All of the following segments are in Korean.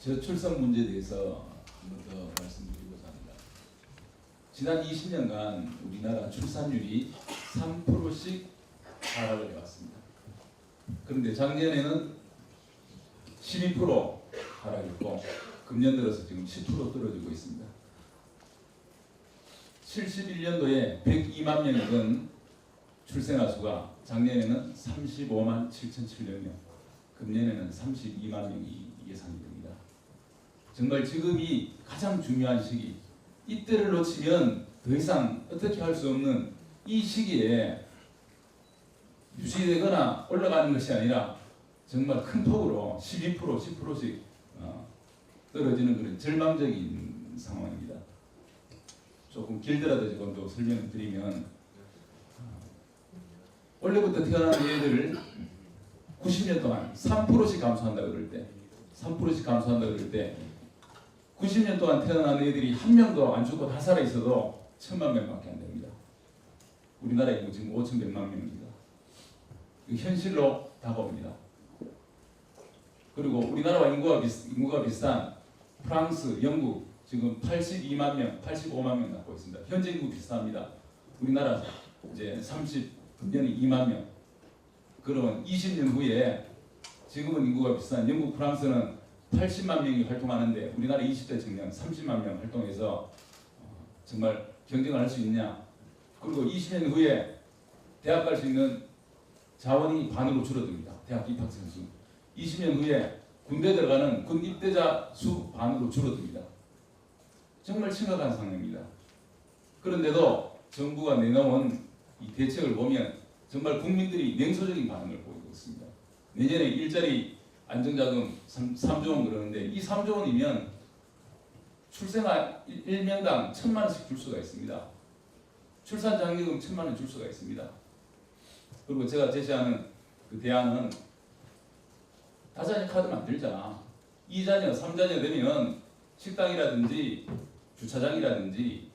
저출산 문제에 대해서 한 번 더 말씀드리고자 합니다. 지난 20년간 우리나라 출산율이 3%씩 하락을 해왔습니다. 그런데 작년에는 12% 하락했고 금년 들어서 지금 10% 떨어지고 있습니다. 71년도에 102만 명이던 출생아 수가 작년에는 35만 7,700명, 금년에는 32만 명이 예상이 됩니다. 정말 지금이 가장 중요한 시기. 이때를 놓치면 더 이상 어떻게 할 수 없는 이 시기에 유지되거나 올라가는 것이 아니라 정말 큰 폭으로 12% 10%씩 어, 떨어지는 그런 절망적인 상황입니다. 조금 길더라도 조금 더 설명을 드리면 어, 원래부터 태어난 애들을 90년 동안 3%씩 감소한다 그럴 때 3%씩 감소한다 그럴 때 90년 동안 태어난 애들이 한 명도 안 죽고 다 살아 있어도 천만 명밖에 안 됩니다. 우리나라 인구 지금 5,100만 명입니다. 이거 현실로 다가옵니다. 그리고 우리나라와 인구가, 비슷, 인구가 비슷한 프랑스, 영국 지금 82만 명, 85만 명 낳고 있습니다. 현재 인구 비슷합니다. 우리나라 이제 30 금년에 2만 명. 그러면 20년 후에 지금은 인구가 비슷한 영국, 프랑스는 80만 명이 활동하는데 우리나라 20대 청년 30만 명 활동해서 어, 정말 경쟁을 할 수 있냐? 그리고 20년 후에 대학 갈 수 있는 자원이 반으로 줄어듭니다. 대학 입학생 수. 20년 후에 군대 들어가는 군 입대자 수 반으로 줄어듭니다. 정말 심각한 상황입니다. 그런데도 정부가 내놓은 이 대책을 보면 정말 국민들이 냉소적인 반응을 보이고 있습니다. 내년에 일자리 안정자금 3, 3조 원 그러는데 이 3조 원이면 출생아 1명당 천만 원씩 줄 수가 있습니다. 출산장려금 천만 원 줄 수가 있습니다. 그리고 제가 제시하는 그 대안은 다자녀 카드 만들자. 2자녀, 3자녀 되면 식당이라든지 주차장이라든지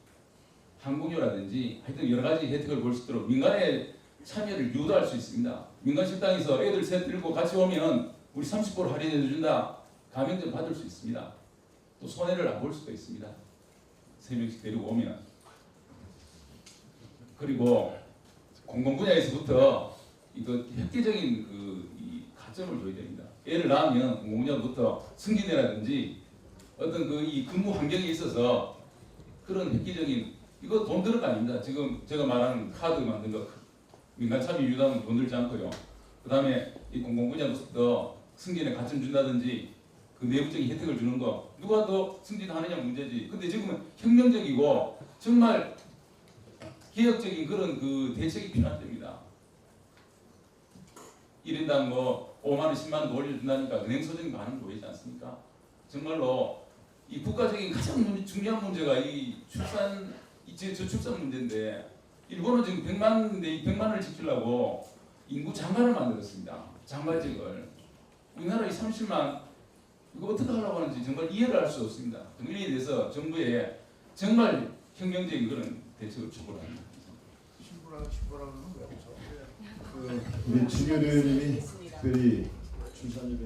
항공료라든지 하여튼 여러 가지 혜택을 볼 수 있도록 민간의 참여를 유도할 수 있습니다. 민간 식당에서 애들 셋 들고 같이 오면 우리 30% 할인해 준다. 가맹점 받을 수 있습니다. 또 손해를 안 볼 수도 있습니다. 세 명씩 데리고 오면 그리고 공공 분야에서부터 이거 획기적인 그이 가점을 줘야 됩니다. 애를 낳으면 공공 분야부터 승진이라든지 어떤 그 이 근무 환경에 있어서 그런 획기적인 이거 돈 드는 거 아닙니다. 지금 제가 말하는 카드 만든 거 민간 참여 유도하면 돈 들지 않고요. 그 다음에 이 공공 분야부터 승진에 가점 준다든지 그 내부적인 혜택을 주는 거 누가 더 승진하느냐 문제지. 근데 지금은 혁명적이고 정말 개혁적인 그런 그 대책이 필요한 때입니다. 1인당 뭐 5만 원, 10만 원 올려준다니까 은행소적인 반응 보이지 않습니까? 정말로 이 국가적인 가장 문- 중요한 문제가 이 출산, 이제 저출산 문제인데 일본은 지금 100만 내 100만을 지키려고 인구 장관을 만들었습니다. 장관직을 우리 나라 이 30만 이거 어떻게 하려고 하는지 정말 이해를 할 수 없습니다. 정리에 대해서 정부에 정말 혁명적인 그런 대책을 추구를 합니다. 신부랑 신부랑 그러면 왜 없어? 우리 진효 의원님이 특별히 출산율에